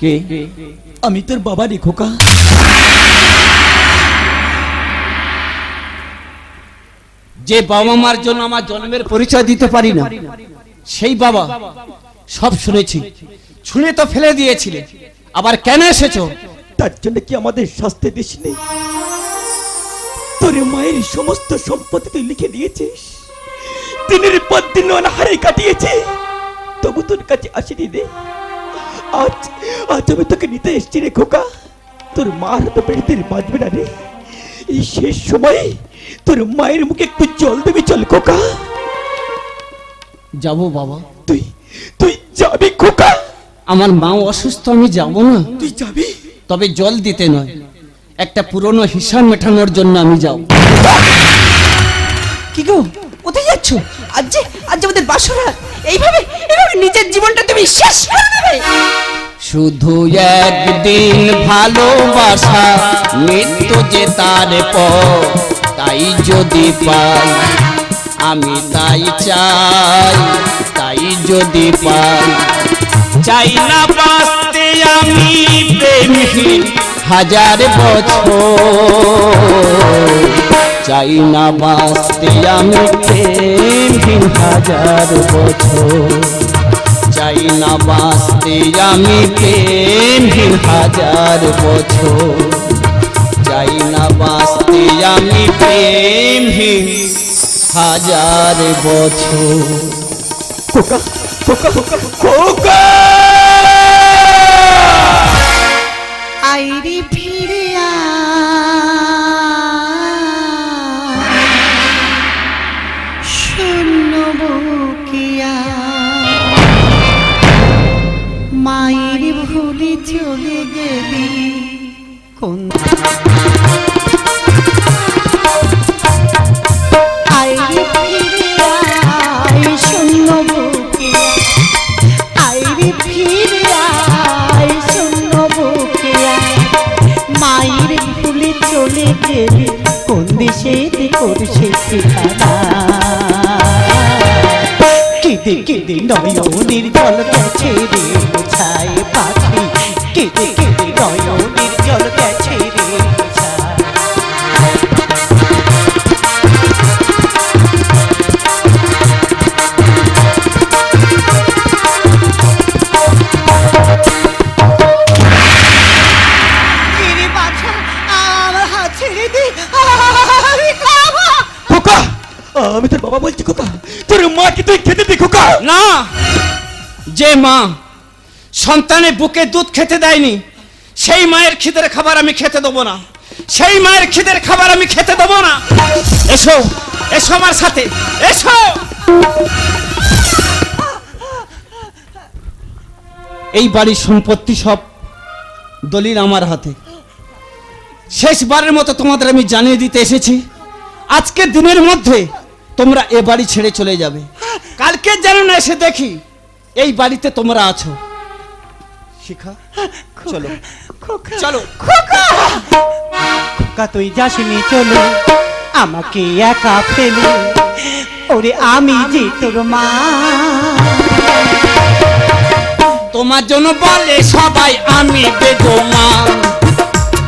কে? আমি তোর বাবা রে, খোকা। যে বাবা মার জন্য আমার জন্মের পরিচয় দিতে পারি না, সেই বাবা সব শুনেছি। শুনে তো ফেলে দিয়েছিলে, আবার কেন এসেছ? তার জন্য কি আমাদের শাস্তি দিস নেই তোর মায়ের সমস্ত সম্পত্তি তুই লিখে দিয়েছিস। দিনের পর দিন অনাহারে কাটিয়েছে তবু তোর কাছে আসিনি রে। আজ আজ আমি তোকে নিতে এসছি রে খোকা। তোর মার তো বেড়িতে বাঁচবে না রে। এই শেষ সময়ে তোর মায়ের মুখে একটু জল দেবে চল খোকা। যাব বাবা। তুই তুই যাবি খোকা। আমার মা অসুস্থ আমি যাব না। তুই যাবি? তবে জল দিতে নয়। একটা পুরনো হিসাব মেটানোর জন্য আমি যাও কি গো? কোথায় যাচ্ছ? আজ যে আজ আমাদের বাসরা। এইভাবে এইভাবে নিজের জীবনটা তুমি শেষ করে দেবে। শুধু একদিন ভালোবাসা মৃত্যু যে তার পর তাই যদি পাই আমি তাই চাই তাই যদি পাই। চাই না বাঁচতে আমি প্রেমহীন। হাজার বছর চাই না বাঁচতে আমি প্রেমহীন হাজার বছর। চাই না বাঁচতে আমি প্রেমহীন হাজার বছর। চাই না বাঁচতে আমি প্রেমহীন হাজার বছর। খোকা খোকা খোকা খোকা! আইরি ফিরে ভুলে চলে গেলি। কোন চলে গেলে কোন দেশেতে করছে ঠিকানা? কেঁদে নয়নের জল গেছে রে ছায় পাখি কেঁদে কেঁদে নয়নের জল গেছে যে মা সন্তানের বুকে দুধ খেতে দেয়নি, সেই মায়ের খিদের খাবার আমি খেতে দেবো না। সেই মায়ের খিদের খাবার আমি খেতে দেবো না। এসো এসো আমার সাথে, এসো! এই বাড়ির সম্পত্তি সব দলিল আমার হাতে। শেষবারের মতো তোমাদের আমি জানিয়ে দিতে এসেছি, আজকের দিনের মধ্যে তোমরা এ বাড়ি ছেড়ে চলে যাবে। কালকে যেন না এসে দেখি এই বাড়িতে তোমরা আছো। শিখা চলো। চলো। খোকা! তুই যাসনি চলে। আমাকে একা ফেলে। ওরে আমি যে তোর মা। তোমার জন্য বলে সবাই আমি বেজমা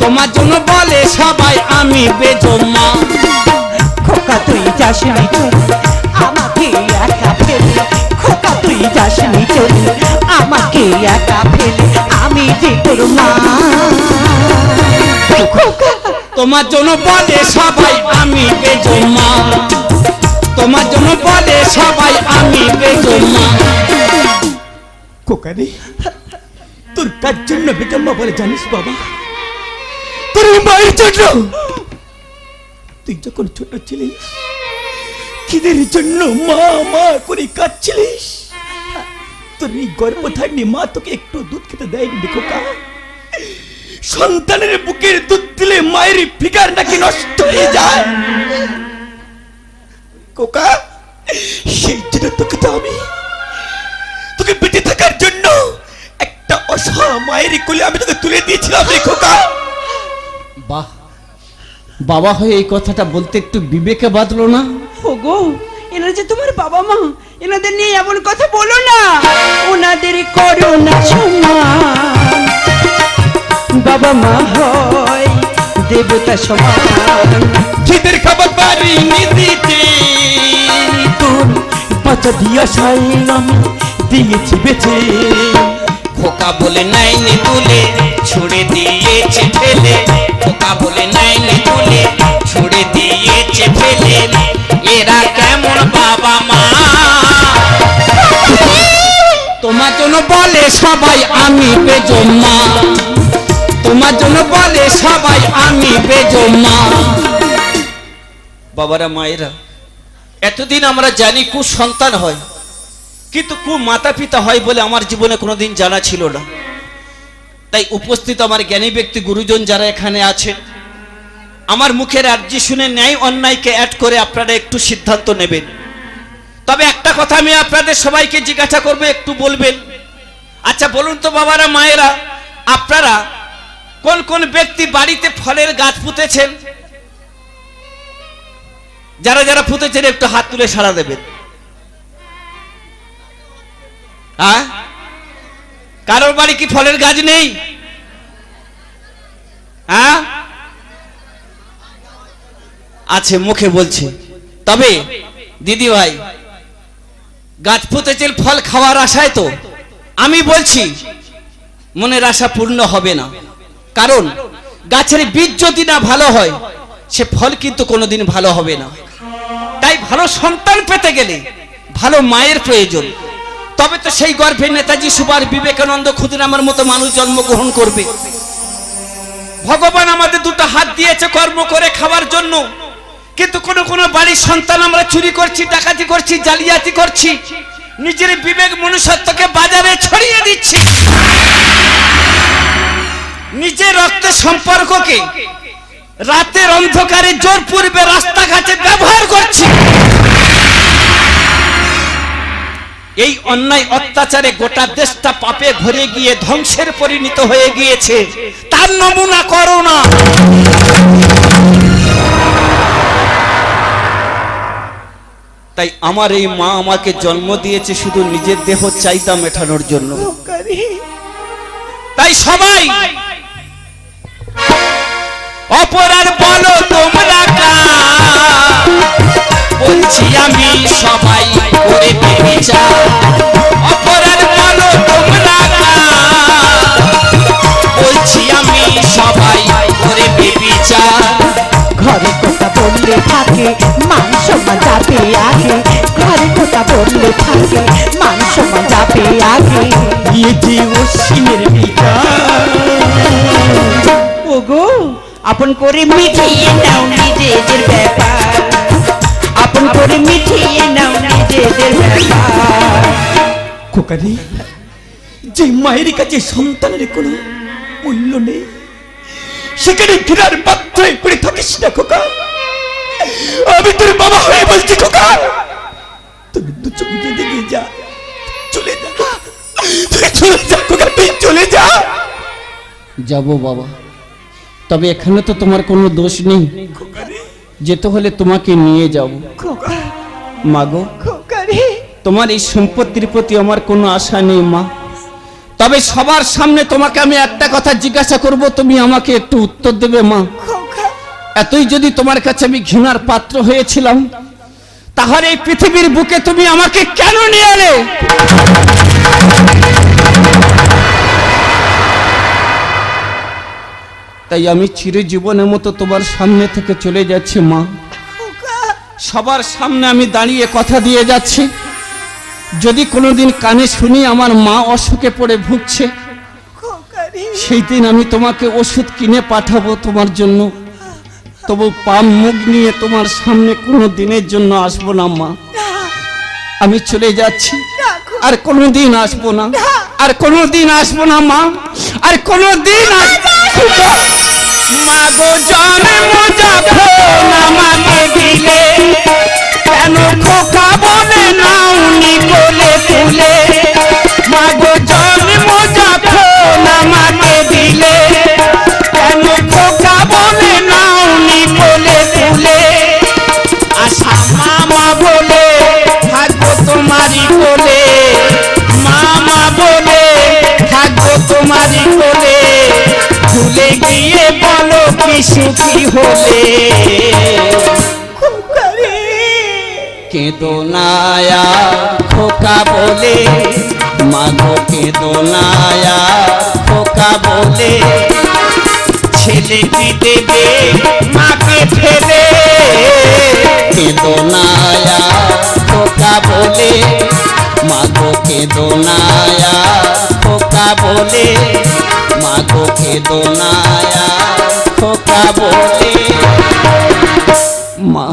তোমার জন্য বলে সবাই আমি বেজমা খোকা তুই যাসনি চলে। আমাকে একা ফেলে। যাসনি চলে আমাকে একা ফেলে আমি যে তোর মা তোমার জন্য বলে সবাই আমি বেজমা তোমার জন্য বলে সবাই আমি বেজমা খোকা রে তোর কার জন্য বেজম্মা বলে জানিস বাবা? তোর মায়ের জন্য। তুই যখন ছোট ছিলিস খিদের জন্য মা মা করে কাঁদছিলিস। তোর এই গর্ব থাকনি মা তোকে একটু দুধ খেতে দেয়নি রে খোকা সন্তানের বুকের দুধ দিলে মায়ের ফিগার নাকি নষ্ট হয়ে যায়। খোকা সেই জন্য তোকে তো আমি তোকে বেঁচে থাকার জন্য একটা অসহায় মায়ের কোলে আমি তোকে তুলে দিয়েছিলাম রে খোকা বাহ বাবা হয়ে এই কথাটা বলতে একটু বিবেকে বাঁধলো না? ওগো এনারা যে তোমার বাবা মা এনাদের নিয়ে এমন কথা বলো না। ওনাদের করোনা সম্মান। বাবা মা হয় দেবতা সমান। খিদের খাবার পারি নিদিতে তোর বাঁচা দিয়া সাই আমি দিয়েছি বেঁচে খোকা বলে নাইনি তুলে ছুড়ে দিয়েছে ফেলে খোকা বলে সবাই আমি বেজমা তোমার জন্য বলে সবাই আমি বেজমা বাবারা, মায়েরা, এতদিন আমরা জানি কু সন্তান হয়, কিন্তু কু মাতা পিতা হয় বলে আমার জীবনে কোনোদিন জানা ছিল না। তাই উপস্থিত আমার জ্ঞানী ব্যক্তি গুরুজন যারা এখানে আছেন, আমার মুখের আর্জি শুনে ন্যায় অন্যায়কে অ্যাড করে আপনারা একটু সিদ্ধান্ত নেবেন। তবে একটা কথা আমি আপনাদের সবাইকে জিজ্ঞাসা করব, একটু বলবেন। আচ্ছা বলুন তো বাবারা, মায়েরা, আপনারা কোন কোন ব্যক্তি বাড়িতে ফলের গাছ পুঁতেছেন? যারা যারা পুঁতেছেন, একটু হাত তুলে সাড়া দেবেন। হ্যাঁ? কারোর বাড়ি কি ফলের গাছ নেই? হ্যাঁ? আছে, মুখে বলছে। তবে দিদি ভাই গাছ পুঁতেছেন, ফল খাওয়ার আশায় তো? আমি বলছি, মনের আশা পূর্ণ হবে না। কারণ গাছের বীজ যদি না ভালো হয়, সে ফল কিন্তু কোনোদিন ভালো হবে না। তাই ভালো সন্তান পেতে গেলে ভালো মায়ের প্রয়োজন। তবে তো সেই গর্ভে নেতাজি সুভাষ বিবেকানন্দ ক্ষুদিরামের মতো মানুষ জন্মগ্রহণ করবে। ভগবান আমাদের দুটো হাত দিয়েছে কর্ম করে খাওয়ার জন্য। কিন্তু কোন কোন বাড়ির সন্তান আমরা চুরি করছি, ডাকাতি করছি, জালিয়াতি করছি। নিজের বিবেক মনুষ্যত্বকে বাজারে ছড়িয়ে দিচ্ছি। নিজের রক্তের সম্পর্ককে রাতের অন্ধকারে জোর পূর্বে রাস্তাঘাটে ব্যবহার করছি। এই অন্যায় অত্যাচারে গোটা দেশটা পাপে ভরে গিয়ে ধ্বংসের পরিণত হয়ে গিয়েছে। তার নমুনা করো তাই আমার এই মা আমাকে জন্ম দিয়েছে, শুধু নিজের দেহ চাহিদা মেটানোর জন্য তাই সবাই অপরাধ বলো তোমরা? বলছি আমি সবাই করে আপন করে মিঠিয়ে নাও নিজেদের ব্যাপার। আপন করে মিঠিয়ে নাও নিজেদের ব্যাপার। খোকারি যে মায়ের কাছে সন্তানের কোনো মূল্য নেই সেখানে ঘেরার বাধ্য হয়ে পড়ে থাকিস না খোকা। আমি তোর বাবা হয়ে বলছি খোকা। তুমি দু চোখ দিয়ে যা চলে যা। তুই চলে যা খোকা তুই চলে যা। যাব বাবা। তবে এখানে তো তোমার কোনো দোষ নেই। যেতে হলে তোমাকে নিয়ে যাব মাগো, তোমার এই সম্পত্তির প্রতি আমার কোনো আশা নেই, মা। তবে সবার সামনে তোমাকে আমি একটা কথা জিজ্ঞাসা করব, তুমি আমাকে একটু উত্তর দেবে, মা। এতই যদি তোমার কাছে আমি ঘৃণার পাত্র হয়েছিলাম, তাহলে এই পৃথিবীর বুকে তুমি আমাকে কেন নিয়ে এলে? তাই আমি চিরজীবনের মতো তোমার সামনে থেকে চলে যাচ্ছি মা। সবার সামনে আমি দাঁড়িয়ে কথা দিয়ে যাচ্ছি। যদি কোনোদিন কানে শুনি আমার মা অসুখে পড়ে ভুগছে সেই দিন আমি তোমাকে ওষুধ কিনে পাঠাবো তোমার জন্য। তবু পাম মুখ নিয়ে তোমার সামনে কোনো দিনের জন্য আসব না মা। আমি চলে যাচ্ছি। আর কোনো দিন আসব না। আর কোনো দিন আসব না মা। আর কোনো দিন মা গো জন্ম যখন আমাকে দিলে। কেন খোকা ভুলে গিয়ে বলো কি সুখী হলে? কেঁদো নায়া খোকা বলে, মাগো কেঁদো নায়া খোকা বলে, ছেলে কি দেবে মাকে ফেলে। কেঁদো নায়া খোকা বলে, মাগো কেঁদো নায়া খোকা বলে মাগো কেঁদো নায়া খোকা বলে মা